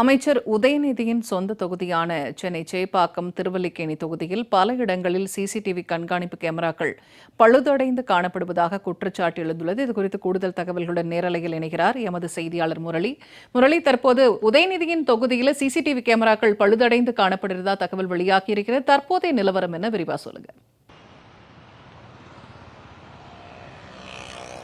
அமைச்சர் உதயநிதியின் சொந்த தொகுதியான சென்னை சேப்பாக்கம் திருவல்லிக்கேணி தொகுதியில் பல இடங்களில் சிசிடிவி கண்காணிப்பு கேமராக்கள் பழுதடைந்து காணப்படுவதாக குற்றச்சாட்டு எழுந்துள்ளது. இதுகுறித்து கூடுதல் தகவல்களுடன் நேரலையில் இணைகிறார் எமது செய்தியாளர் முரளி. முரளி தற்போது உதயநிதியின் தொகுதியில் சிசிடிவி கேமராக்கள் பழுதடைந்து காணப்படுகிறதா தகவல் வெளியாகியிருக்கிறது. தற்போதைய நிலவரம் என்ன? விரிவா சொல்லுங்க.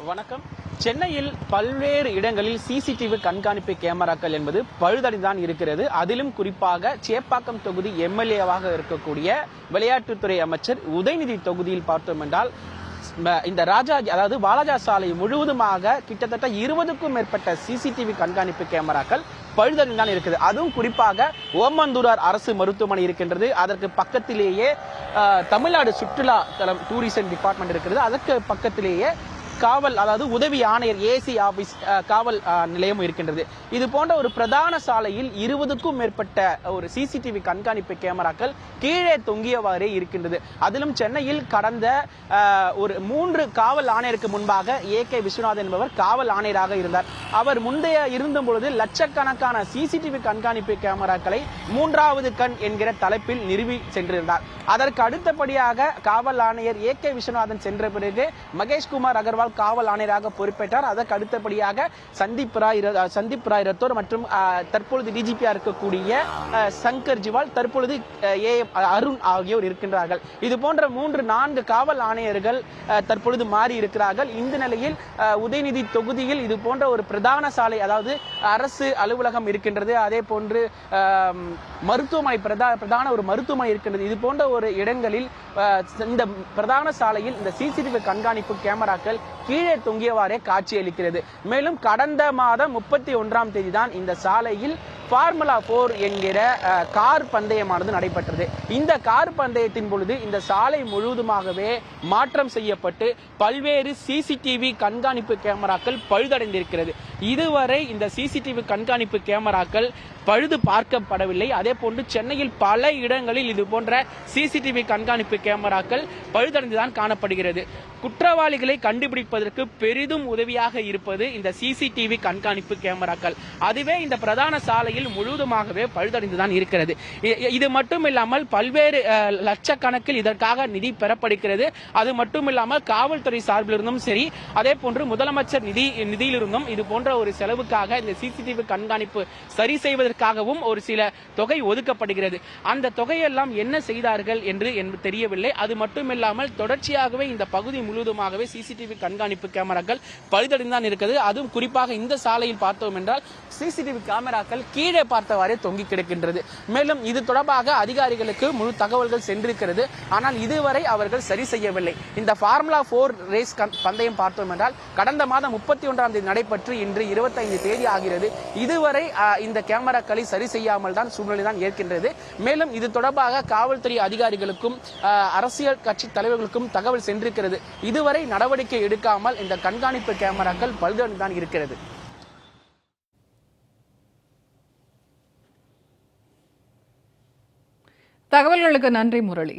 வணக்கம். சென்னையில் பல்வேறு இடங்களில் சிசிடிவி கண்காணிப்பு கேமராக்கள் என்பது பழுதடைந்தான் இருக்கிறது. அதிலும் குறிப்பாக சேப்பாக்கம் தொகுதி எம்எல்ஏவாக இருக்கக்கூடிய விளையாட்டுத்துறை அமைச்சர் உதயநிதி தொகுதியில் பார்த்தோம் என்றால் இந்த ராஜா அதாவது வாலாஜா சாலை முழுவதுமாக கிட்டத்தட்ட இருபதுக்கும் மேற்பட்ட சிசிடிவி கண்காணிப்பு கேமராக்கள் பழுதடைந்தான் இருக்குது. அதுவும் குறிப்பாக ஓமந்தூரார் அரசு மருத்துவமனை இருக்கின்றது. அதற்கு பக்கத்திலேயே தமிழ்நாடு சுற்றுலா தளம் டூரிசம் டிபார்ட்மெண்ட் இருக்கிறது. அதற்கு பக்கத்திலேயே காவல் அதாவது உதவி ஆணையர் ஏசி ஆபீஸ் காவல் நிலையம் இருக்கின்றது. இது போன்ற ஒரு பிரதான சாலையில் இருபதுக்கும் மேற்பட்ட ஒரு சிசிடிவி கண்காணிப்பு கேமராக்கள் கீழே தொங்கியவாறே இருக்கின்றது. அதிலும் சென்னையில் கடந்த ஒரு மூன்று காவல் ஆணையருக்கு முன்பாக ஏ கே விஸ்வநாதன் என்பவர் காவல் ஆணையராக இருந்தார். அவர் முந்தைய இருந்த பொழுது லட்சக்கணக்கான சிசிடிவி கண்காணிப்பு கேமராக்களை மூன்றாவது கண் என்கிற தலைப்பில் நிறுவி சென்றிருந்தார். அதற்கு அடுத்தபடியாக காவல் ஆணையர் ஏ கே விஸ்வநாதன் சென்ற பிறகு மகேஷ்குமார் அகர்வால் அகர்வால் காவல் ஆணையராக பொறுப்பேற்றார். அதற்கு அடுத்தபடியாக சந்தீப் ராய் சந்தீப் ராய் ரத்தோர் மற்றும் தற்பொழுது டிஜிபியா இருக்கக்கூடிய சங்கர் ஜிவால் தற்பொழுது ஏ அருண் ஆகியோர் இருக்கின்றார்கள். இது போன்ற மூன்று நான்கு காவல் ஆணையர்கள் தற்பொழுது மாறி இருக்கிறார்கள். இந்த நிலையில் உதயநிதி தொகுதியில் இது போன்ற ஒரு பிரதான சாலை அதாவது அரசு அலுவலகம் இருக்கின்றது. அதே போன்று மருத்துவமனை பிரதா பிரதான ஒரு மருத்துவமனை இருக்கின்றது. இது போன்ற ஒரு இடங்களில் இந்த பிரதான சாலையில் இந்த சிசிடிவி கண்காணிப்பு கேமராக்கள் கீழே தொங்கியவாறே காட்சியளிக்கிறது. மேலும் கடந்த மாதம் முப்பத்தி ஒன்றாம் தேதி தான் இந்த சாலையில் ஃபார்முலா ஃபோர் என்கிற கார் பந்தயமானது நடைபெற்றது. இந்த கார் பந்தயத்தின் பொழுது இந்த சாலை முழுவதுமாகவே மாற்றம் செய்யப்பட்டு பல்வேறு சிசிடிவி கண்காணிப்பு கேமராக்கள் பழுதடைந்திருக்கிறது. இதுவரை இந்த சிசிடிவி கண்காணிப்பு கேமராக்கள் பழுது பார்க்கப்படவில்லை. அதே போன்று சென்னையில் பல இடங்களில் இது போன்ற சிசிடிவி கண்காணிப்பு கேமராக்கள் பழுதடைந்துதான் காணப்படுகிறது. குற்றவாளிகளை கண்டுபிடிப்பதற்கு பெரிதும் உதவியாக இருப்பது இந்த சிசிடிவி கண்காணிப்பு கேமராக்கள். அதுவே இந்த பிரதான சாலை சாலையில் முழுவதுமாகவே பழுதடைந்துதான் இருக்கிறது. இது மட்டும் இல்லாமல் பல்வேறு லட்சக்கணக்கில் இதற்காக நிதி பெறப்படுகிறது. அது மட்டும் இல்லாமல் காவல்துறை சார்பிலிருந்தும் சரி அதே போன்று முதலமைச்சர் நிதி நிதியிலிருந்தும் இது போன்ற ஒரு செலவுக்காக இந்த சிசிடிவி கண்காணிப்பு சரி செய்வதற்காகவும் ஒரு சில தொகை ஒதுக்கப்படுகிறது. அந்த தொகையெல்லாம் என்ன செய்தார்கள் என்று தெரியவில்லை. அது மட்டுமில்லாமல் தொடர்ச்சியாகவே இந்த பகுதி முழுவதுமாகவே சிசிடிவி கண்காணிப்பு கேமராக்கள் பழுதடைந்தான் இருக்கிறது அதுவும் குறிப்பாக இந்த சாலையில் பார்த்தோம் என்றால் சிசிடிவி கேமராக்கள் கீழே கீழே பார்த்தவாறே தொங்கி கிடக்கின்றது. மேலும் இது தொடர்பாக அதிகாரிகளுக்கு முழு தகவல்கள் சென்றிருக்கிறது. ஆனால் இதுவரை அவர்கள் சரி செய்யவில்லை. இந்த ஃபார்முலா போர் ரேஸ் பந்தயம் பார்த்தோம் என்றால் கடந்த மாதம் முப்பத்தி ஒன்றாம் தேதி நடைபெற்று இன்று இருபத்தைந்து தேதி ஆகிறது. இதுவரை இந்த கேமராக்களை சரி செய்யாமல் தான் சூழ்நிலை தான் ஏற்கின்றது. மேலும் இது தொடர்பாக காவல்துறை அதிகாரிகளுக்கும் அரசியல் கட்சி தலைவர்களுக்கும் தகவல் சென்றிருக்கிறது. இதுவரை நடவடிக்கை எடுக்காமல் இந்த கண்காணிப்பு கேமராக்கள் பழுதடைந்து தான் இருக்கிறது. தகவல்களுக்கு நன்றி முரளி.